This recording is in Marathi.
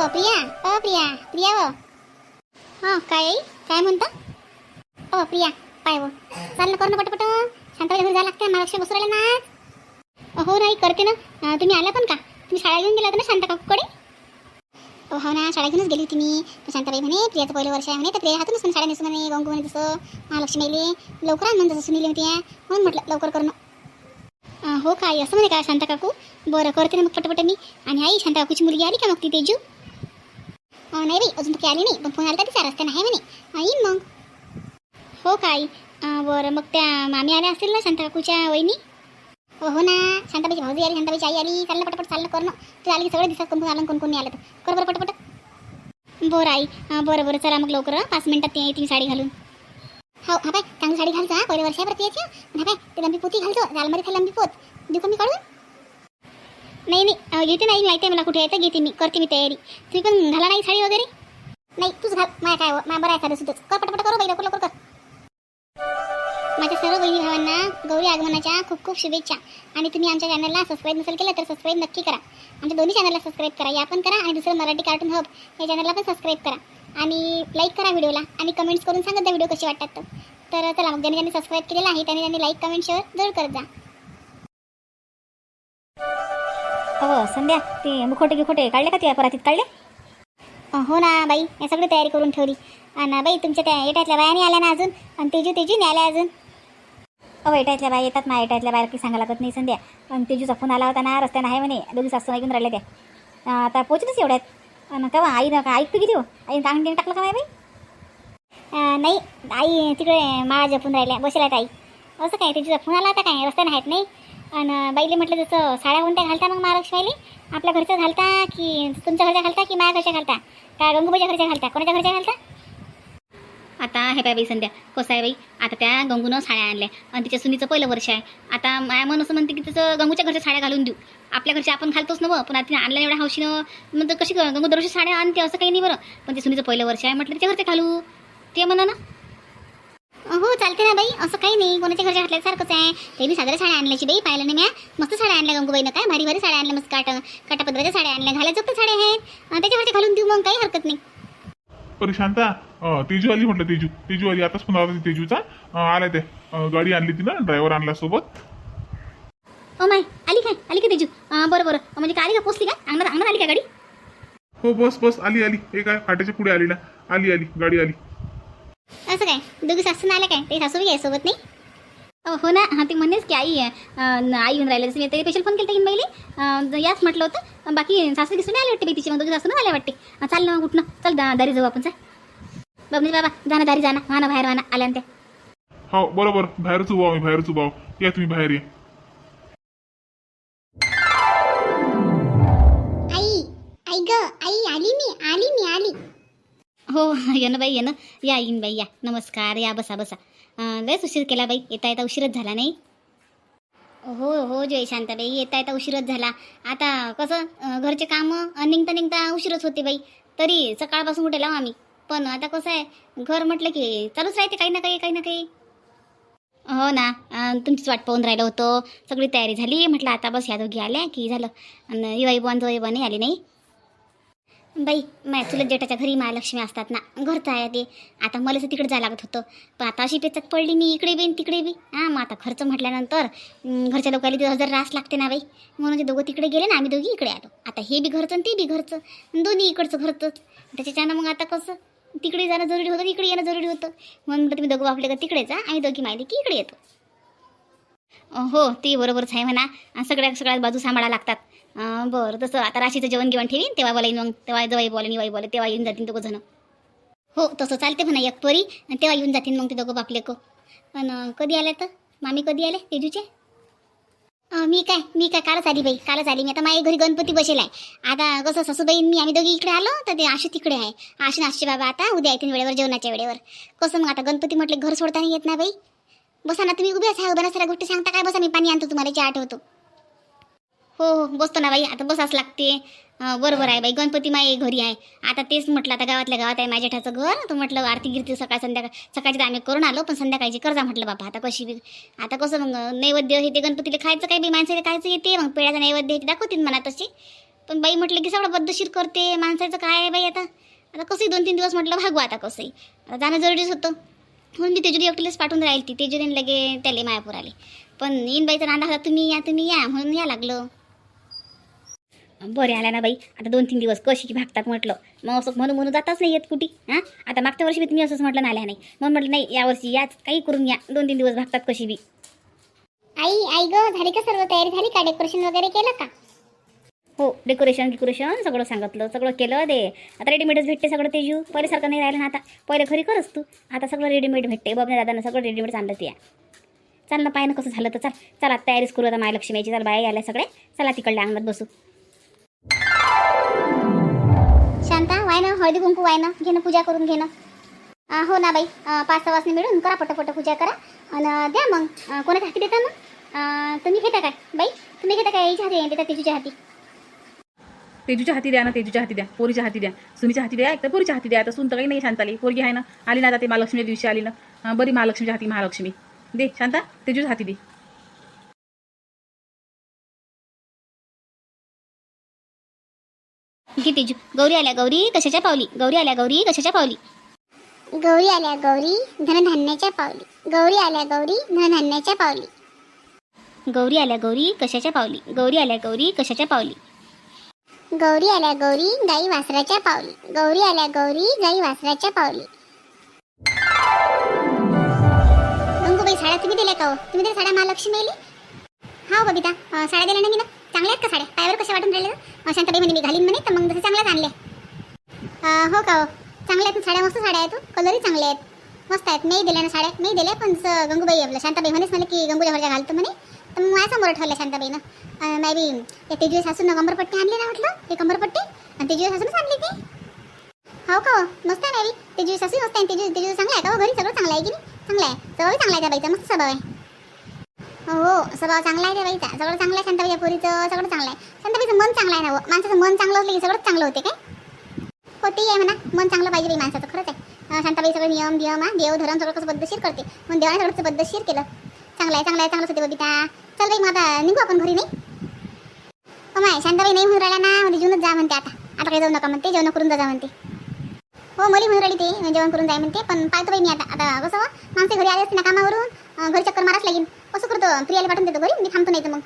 अ प्रिया. अ प्रिया. प्रिया व हां काय आई? काय म्हणता? अ प्रिया. पाय व चाललं कर ना पटपट शांताबाई घरी जायला लागते. महाराष्ट्र बसू राहिले ना हो नाही करते ना. अं, तुम्ही आला पण का? तुम्ही शाळा घेऊन गेला होता ना शांता काकूकडे? अ, हो ना शाळा घेऊनच गेली होती मी. तर शांताबाई म्हणे प्रियाचं पहिलं वर्ष आहे म्हणे. तर प्रिया हातूनच पण शाळा नेसू म्हणे गंगू म्हणे तसं. आली. लवकर आण म्हणून जसं सुनील होती म्हणून म्हटलं लवकर करणं अं, हो काय असं म्हणे का शांता काकू? बरं करते ना मग पटपट मी. आणि आई शांता काकूची मुलगी आली का मग ती तेजू? नाही बाई अजून तर आली नाही. पण फोन आला तर तिचा रस्त्यानं आहे म्हणे. येईन मग. हो काय बरं मग त्या मामी आल्या असतील ना शांता काकूच्या वहिनी? हो हो ना. शांताबाईची भाऊजी आली शांताबाईची आई आली. चाललं पटपट चाललं करणं तू आली की सगळं दिसत कोण आलं कोण कोण आलं तर. कर बरं पटपट. बरं आई. बरं बरं. चला मग लवकर पाच मिनिटात ते ती साडी घालून. हो हा बाय. चांगली साडी घालतो हा. पहिल्या वर्षावर याची हा बाय. ते लंबी पोती घालतो. जालमध्ये लंबी पोत. देऊ का मी काढून? नाही नाही. अं, घेते नाही माहिती आहे मला कुठे येतं घेते मी. करते मी तयारी. तुम्ही पण घाला नाही साडी वगैरे? नाही तूच घाल. माझ्या काय माझ्या बरं एखादं सुद्धच कर पटपट करू बाई लवकर लवकर कर. माझ्या सर्व बहिणी भावांना गौरी आगमनाच्या खूप खूप शुभेच्छा. आणि तुम्ही आमच्या चॅनलला सबस्क्राईब नसेल केलं तर सबस्क्राईब नक्की करा. आमच्या दोन्ही चॅनलला सबस्क्राईब करा. या पण करा आणि दुसरं मराठी कार्टून हब या चॅनलला पण सबस्क्राईब करा. आणि लाईक करा व्हिडिओला आणि कमेंट्स करून सांगत द्या व्हिडिओ कसे वाटतात तर. चला मग ज्यांनी ज्यांनी सबस्क्राईब केलेला आहे त्यांनी त्यांनी लाईक कमेंट शेअर जरूर करत जा. हो संध्या ते मुखोटे गिखोटे काढले का त्या परातीत काढले हो ना बाई या सगळी तयारी करून ठेवली आणि बाई तुमच्या त्या येटातल्या बायानी आल्या ना अजून आणि तेजू तेजू नाही आल्या अजून अहो एटातल्या बाय येतात ना एटातल्या बाहेर काही सांगा लागत नाही संध्या पण तेजूचा फोन आला होता ना रस्त्यानं आहे म्हणे दोघी सासू ऐकून राहिल्या त्या आता पोचलीच एवढ्यात आणि का आई ना का ऐकतो किती हो आई कांग देऊन टाकलं का नाही बाई नाही आई तिकडे माळा जपून राहिल्या बसल्या आई असं काय त्याचा फोन आला होता काय रस्त्याने आहेत नाही आणि बाईले म्हटलं जसं साड्या कोणत्या घालता मग महालक्ष्मीली आपल्या घरच्या घालता की तुमच्या घरच्या घालता की माझ्या घरच्या घालता? का गंगूबाईच्या घरच्या घालता? कोणाच्या घरच्या घालता? आता हे पाय बाई संध्या कसं आहे बाई? आता त्या गंगूनं साड्या आणल्या आणि तिच्या सुनीचं पहिलं वर्ष आहे. आता माया मन असं म्हणते की तिचं गंगूच्या घरच्या साड्या घालून देऊ. आपल्या घरच्या आपण घालतोच ना बरं पण आता आणल्या एवढ्या हौशीनं म्हणजे कशी गंगू दरवर्षी साड्या आणते असं काही नाही बरं. पण ते सुनीचं पहिलं वर्ष आहे म्हटलं तिच्या घरच्या घालू. ते म्हणा ना. हो चालते ना बाई. असं काही नाही. कोणाच्या घरच्या घातल्यासारखंच आहे. ते मी साधारण साड्या आणल्याची बाई पाहिलं नाही म्या. मस्त साड्या आणल्या गंगूबाईनं काय? भारी भारी साड्या आणल्या मस्त काट काटापत्राच्या साड्या आणल्या. घालायचं पण साड्या आहेत. त्याच्यावरती घालून देऊ मग. काही हरकत नाही. अरे शांता तेजू आली म्हटलं तेजू. तेजू आली आताच फोन आला तेजूचा. अं, आल्या ते. गाडी आणली तिनं ड्रायव्हर आणला सोबत. ओ माय आली काय? आली का तेजू? बरं बरं. म्हणजे का आली का? पोचली का? अंगणात अंगणात आली का गाडी? हो बस बस. आली आली. हे काय? फाट्याच्या पुढे आली ना आली आली. गाडी आली. काय दोघी सासून आल्या काय? ते सासू बी आहे सोबत नाही? अ, हो ना. हा ते म्हणेच की आई आहे आई येऊन राहिले तरी स्पेशल फोन केला की पहिले याच म्हटलं होतं. अं, बाकी सासू दिसून आले वाटते बाई तिची. मग दोघी सासून आल्या वाटते. अं, चाल ना उठणं चल दा दारी जाऊ आपण चल. बाबा बाबा जाना दारी जाना वाना बाहेर वाना आल्या ना त्या. हो बरोबर. बाहेरच उभा आहो मी बाहेरच उभा आहो. या तुम्ही बाहेर या. हो ये ना बाई ये ना या येईन बाई या. नमस्कार या बसा बसा. लयच उशीर केला बाई. येता येता उशीरच झाला नाही? हो हो जय शांताबाई येता येता उशीरच झाला. आता कसं घरचे कामं निघता निघता उशीरच होते बाई. तरी सकाळपासून कुठे लावू आम्ही. पण आता कसं आहे घर म्हटलं की चालूच राहते काही ना काही काही ना काही. हो ना. तुमचीच वाट पाहून राहिलं होतं. सगळी तयारी झाली. म्हटलं आता बस या दोघी आल्या की झालं. आणि युवाई बुवान जवळ नाही आली नाही. बाई माझ्या चुलत जेठाच्या घरी महालक्ष्मी असतात ना. घरचं आहे ते. आता मला तर तिकडे जायला लागत होतं. पण आता अशी पेचक पडली मी इकडे बी तिकडे बी. हां मग आता खर्च म्हटल्यानंतर घरच्या लोकांना तिथं जर रास लागते ना बाई. म्हणून ते दोघं तिकडे गेले ना आम्ही दोघी इकडे आलो. आता हे बी घरचं आणि ते बी घरचं. दोन्ही इकडचं घरचंच. त्याच्याच्यानं मग आता कसं? तिकडे जाणं जरुरी होतं इकडे येणं जरुरी होतं. म्हणून म्हटलं तुम्ही दोघं आपले का तिकडे जा आम्ही दोघी माहिती की इकडे येतो. हो ते बरोबरच आहे म्हणा. आणि सगळ्या सगळ्या बाजू सांभाळा लागतात. बरं तसं आता राशीचं जेवण गिवण ठेवीन तेव्हा बोलाईन मग तेव्हा जवाई बोलेन वाई बोले तेव्हा येऊन जातील दोघं जण. हो तसं चालते म्हणा एक पोरी आणि तेव्हा येऊन जातील मग ते दोघं बापले को पण कधी आले तर? मामी कधी आले? तेजूचे? मी काय मी काय कालच आली बाई कालच आली. मी आता माझ्या घरी गणपती बसेल आहे आता कसं सासूबाई मी आम्ही दोघी इकडे आलो तर ते आशू तिकडे आहे. आशू नाशचे बाबा आता उद्या येतील वेळेवर जेवणाच्या वेळेवर. कसं मग आता गणपती म्हटले घर सोडता नाही येत ना बाई. बसा ना तुम्ही उभे असा उभ्या सगळ्या गोष्टी सांगता काय बसा मी पाणी आणतो तुम्हाला चहा आठवतो हो हो बसतो ना बाई. आता बसाच लागते. बरोबर आहे बाई. गणपती माई घरी आहे. आता तेच म्हटलं आता गावातल्या गावात आहे माझ्या ठाचं घर. तर म्हटलं आरती गिरती सकाळ संध्याकाळ सकाळची तर आम्ही करून आलो पण संध्याकाळची कर्जा म्हटलं बाबा आता कशी बी आता कसं मग नैवेद्य हे ते गणपतीला खायचं काय बी माणसाला खायचं येते. मग पेड्याचा नैवेद्य हे दाखवतील म्हणा तशी. पण बाई म्हटलं की सगळं बद्धशीर करते. माणसाचं काय आहे बाई आता? आता कसंही दोन तीन दिवस म्हटलं भागवा आता कसंही. आता जाणं जरुरीच होतं. म्हणून मी तेजुरी एकटीलाच पाठवून राहील ती तेजुरीने लगे त्याले मायापूर आले पण येईन बाईचा नांदा होता तुम्ही या तुम्ही या. म्हणून या लागलं. बरे आल्या ना बाई. आता दोन तीन दिवस कशी की भागतात म्हटलं. मग असं म्हणून म्हणून जाताच नाही येत कुठे हां? आता मागच्या वर्षी बी तुम्ही असंच म्हटलं ना आल्या नाही. मग म्हटलं नाही यावर्षी याच काही करून या. दोन तीन दिवस भागतात कशी बी. आई आई ग झाली का सर्व तयारी? झाली का? डेकोरेशन वगैरे केलं का? हो डेकोरेशन गिकोरेशन सगळं सांगितलं सगळं केलं ते आता रेडीमेडच भेटते सगळं तेजू. पहिल्यासारखं नाही राहिलं ना आता. पहिले खरी करच तू. आता सगळं रेडीमेड भेटते. बबने दादानं सगळं रेडीमेड आणलं ते. चाल ना पाहिलं कसं झालं तर चाल. चला तयारीच करू आता महालक्ष्मीची चल बाया आल्या सगळे चला तिकडल्या अंगणात बसू. शांता वाय ना हळदी कुंकू वाय ना घेणं पूजा करून घेणं. हो ना बाई पाच सहा वाजता मिळून करा पटपट पूजा करा. आणि द्या मग कोणाच्या हाती देता मग? तुम्ही घेता काय? बाई तुम्ही घेता काय? याच्या हाती देता तिच्या हाती. तेजूच्या हाती द्या ना तेजूच्या हाती द्या पोरीच्या हाती द्या. सुनीच्या हाती द्या एक तर पोरीच्या हाती द्या आता सुन तर काही नाही शांताली. पोरगी आहे ना आली ना आता ते महालक्ष्मीच्या दिवशी आली ना. बरी महालक्ष्मीच्या हाती महालक्ष्मी. दे शांता तेजूच्या हाती दे. घे तेजू. गौरी आल्या गौरी. कशाच्या पावली? गौरी आल्या गौरी. कशाच्या पावली? गौरी आल्या गौरी. धनधान्याच्या पावली. गौरी आल्या गौरी. धनधान्याच्या पावली. गौरी आल्या गौरी. कशाच्या पावली? गौरी आल्या गौरी. कशाच्या पावली? गौरी आल्या गौरी. गाई वासराच्या पावली. गौरी आल्या गौरी. गाई वासराच्या पावली. गंगूबाई साड्या तुम्ही दिल्या का हो? तुम्ही दिल्या साड्या महालक्ष्मी आली हा बबिता. अं, साड्या दिल्या ना मी ना चांगल्या आहेत का साड्या? पायावर कशा वाटून राहिल्या शांत शांताबाई म्हणे मी घालीन म्हणे तर मग तसं चांगल्याच आणले. हो का हो? चांगल्या आहेत साड्या? मस्त साड्या आहेत हो. तू कलरही चांगले आहेत. मस्त आहेत. नाही दिल्या ना साड्या? नाही दिल्या? पण जसं गंगूबाई आपलं शांताबाई म्हणेच मला की गंगूच्या घरच्या घालतो म्हणे. तर मग माझ्यासमोर ठरलं शांताबाईनं. नाही बी त्या तेजवी सासून कंबरपट्टी आणली ना म्हटलं ते कंबरपट्टी आणि तेजवी सासूनच आणली ती? हो का हो? मस्त आहे ना बी सासू मस्त आहे. तेजवी तेजवी चांगला आहे का हो? घरी सगळं चांगलं आहे की नाही? चांगलं आहे. स्वभाव चांगला आहे त्या बाईचा. मस्त स्वभाव आहे. हो, हो सगळं चांगलं आहे रे बाईचा सगळं चांगलं आहे शांताबाईच्या पोरीचं. सगळं चांगलं आहे. शांताबाईचं मन चांगलं आहे ना हो. माणसाचं मन चांगलं असलं की सगळंच चांगलं होते काय? हो ते आहे म्हणा. मन चांगलं पाहिजे बाई माणसाचं खरंच आहे. शांताबाई सगळं नियम नियम हा? देव धरम सगळं कसं बद्दशीर करते. मग देवाने सगळं बद्दशीर केलं? चांगलं आहे चांगलं आहे चांगलंच होते बबिता. चल बाई मग आता निघू आपण घरी नाही? हो माय शांताबाई नाही म्हणून राहिला ना म्हणजे जेवणच जा म्हणते आता. आता काही जाऊ नका म्हणते जेवण करून जा जा म्हणते. हो मुली म्हणून राहिली ते जेवण करून जाय म्हणते. पण पाहतो बाई मी आता. आता कसं माणसे घरी आले असते ना कामावरून. घरी चक्कर माराच लागेल कसं करतो प्रियाला पाठवून देतो घरी मी थांबतो नाही तर मग.